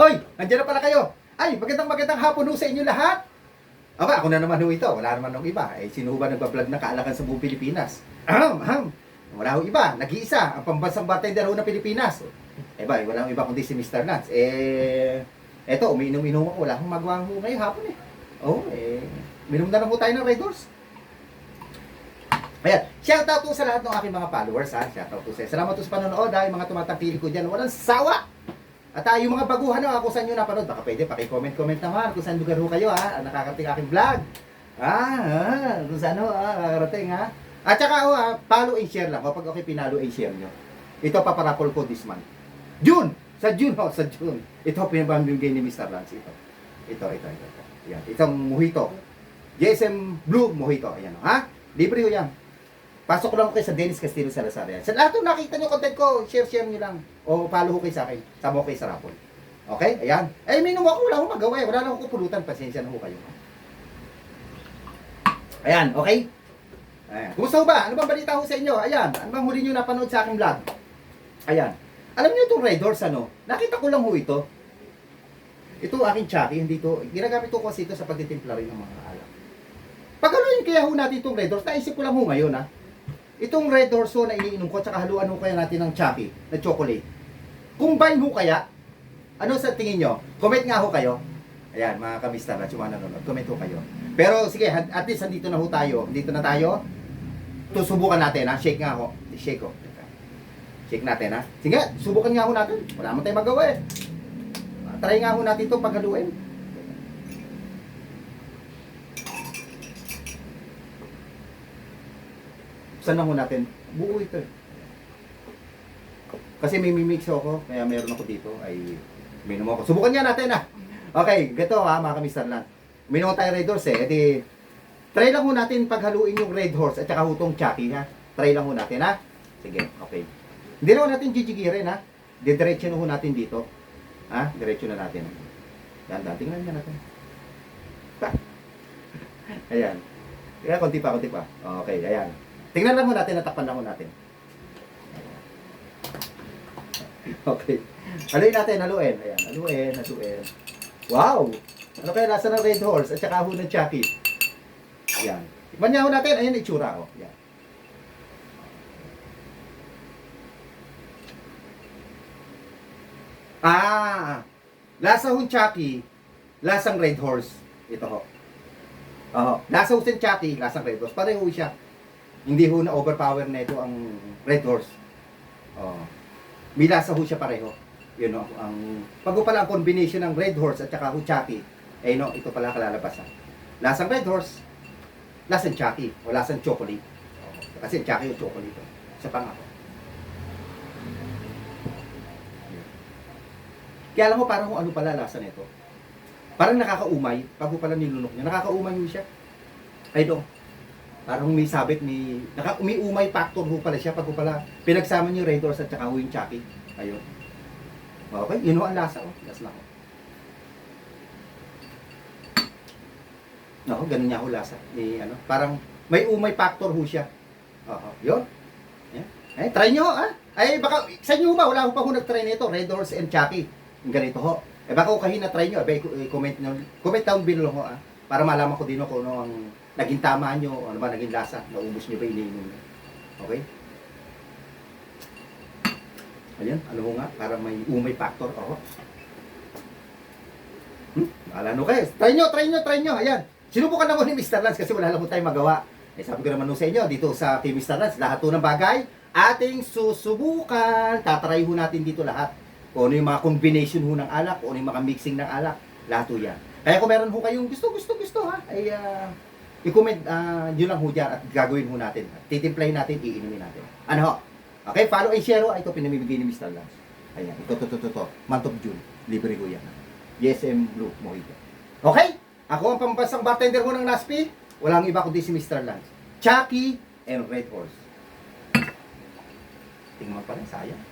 Oy, nandiyan na pala kayo. Ay, magandang magandang hapon ho sa inyo lahat. Aba, ako na naman ho ito. Wala naman ng iba. Eh, sino ba nagbablog ng kaalakan sa buong Pilipinas? Ahem, ahem. Wala ho iba. Nag-iisa. Ang pambansang bartender ho ng Pilipinas. Eh ba, wala ho iba kundi si Mr. Lance. Eh, eto, umiinom-inom ako. Wala akong magawa ho ngayon hapon eh. Oh, eh, minom na lang ho tayo ng Red Horse. Ayan, shout out po sa lahat ng aking mga followers ha. Shout out po sa Salamat po sa panonood ha, mga tumatangkili ko diyan. Walang sawa. At uh, yung mga baguhan ha, kung saan nyo napanood, baka pwede paki-comment-comment naman kung saan lugar ho kayo ha, nakakarating aking vlog. Ah, ah, kung saan ho, ah, nakakarating ha. At saka ho ha, follow and share lang. Kapag okay pinalo and share nyo. Ito paparapol ko this month. June! Sa June ho, sa June. Ito pinabambigay ni Mr. Lance. Ito. Ito, ito, ito. ito. Yan. Itong mojito. JSM Blue Mojito. Ayan ha. Libre ho yan. Pasok lang kayo sa Dennis Castillo Salazar yan. Sa lahat ng nakita nyo content ko, share-share nyo lang. O follow ko kayo sa akin. Sama ko kayo sa Rapol. Okay? Ayan. Eh, minum ako. Wala akong magawa eh. Wala lang akong pulutan. Pasensya na ho kayo. Ayan. Okay? Ayan. Kumusta ba? Ano bang balita ho sa inyo? Ayan. Ano bang huli nyo napanood sa aking vlog? Ayan. Alam niyo itong Red Horse ano? Nakita ko lang ho ito. Ito aking Chucky. Hindi to. Ginagamit ko kasi ito sa pagtitimpla rin ng mga alak. Paghaluin kaya ho natin itong Red Horse. Naisip ko lang ho ngayon ha. Itong Red Horse ho na iniinom ko, tsaka haluan ho kaya natin ng Chucky, na chocolate. Combine ho kaya? Ano sa tingin nyo? Comment nga ho kayo. Ayan, mga kamistar at yung nanonood, comment ho kayo. Pero sige, at least andito na ho tayo. Dito na tayo. Tusubukan natin ha. Shake nga ho. Shake ho. Shake natin ha. Sige, subukan nga ho natin. Wala mo tayong magawa eh. Try nga ho natin ito paghaluin. Saan na ho natin? Buo ito eh. Kasi may mimix ako, kaya meron ako dito, ay minom ako. Subukan nga natin ah. Okay, gato ha, mga kamister lang. Minom tayo Red Horse eh. Edi, try lang ho natin paghaluin yung Red Horse at saka hutong Chucky ha. Try lang ho natin ha. Sige, okay. Hindi ho natin jijigirin ha. Didiretso na ho natin dito. Ha? Diretso na natin. Yan, yan. Tingnan nga natin. Ayan. Kaya konti pa, konti pa. Okay, ayan. Tingnan lang ho natin, natakpan lang ho natin. Okay. Haluin natin, haluin. Ayan, haluin, haluin. Wow! Ano kaya lasa ng Red Horse at saka ho ng Chucky? Ayan. Tikman niya ho natin. Ayan, itsura ko. Ayan. Ah! Lasa hong Chucky, lasang Red Horse. Ito ho. Oo. Lasa ho siyang Chucky, lasang Red Horse. Pareho siya. Hindi ho na overpower na ito ang Red Horse. Oo. May lasa ho siya pareho. Yun know, ang pag pala ang combination ng Red Horse at saka ho Chucky, eh no, ito pala kalalabasan. Lasang Red Horse, lasang Chucky, o lasang chocolate. Oo. Kasi Chucky o chocolate. oh. Isa pa nga ho. Kaya alam mo parang kung ano pala lasa nito. Parang nakakaumay pag pala nilunok niya. Nakakaumay ho siya. Ay do. Parang may sabit ni naka umiumay factor ho pala siya pag ho pala pinagsama niyo Red Horse at saka ho Chucky. Ayun. Okay, yun ho ang lasa oh. Last na ho. No, ganun niya ho lasa. Ni ano, parang may umay factor ho siya. Oo, yun. Yeah. Eh, try nyo, ha? Ay, baka, sa inyo ba, wala ko pa ho nag-try nito, Red and Chucky. Ganito ho. Eh, baka kung kayo na-try nyo, eh, comment, nyo, comment down below ho, ha? Para malaman ko din kung ano ang naging tama nyo, ano ba naging lasa, naubos nyo ba iniinom nyo. Okay? Ayan, ano ho nga, parang may umay factor. Oo. Hmm, bahala no kayo. Try nyo, try nyo, try nyo. Ayan. Sinubukan na ni Mr. Lance kasi wala lang tayong magawa. Eh, sabi ko naman ho sa inyo, dito sa Team Mr. Lance, lahat ng bagay, ating susubukan. Tatry ho natin dito lahat. Kung ano yung mga combination ho ng alak, kung ano yung mga mixing ng alak, lahat ho yan. Kaya kung meron ho kayong gusto, gusto, gusto ha, ay uh, i-comment uh, yun lang ho dyan at gagawin ho natin. Titimplahin natin, iinumin natin. Ano ho? Okay, follow and share ho. Ito pinamibigay ni Mr. Lance. Ayan, ito, ito, ito, ito. Month of June. Libre ho yan. YesM Blue Mojito. Okay? Ako ang pampansang bartender ho ng Naspi. Walang iba kundi si Mr. Lance. Chucky and Red Horse. Tingnan pa rin, sayang.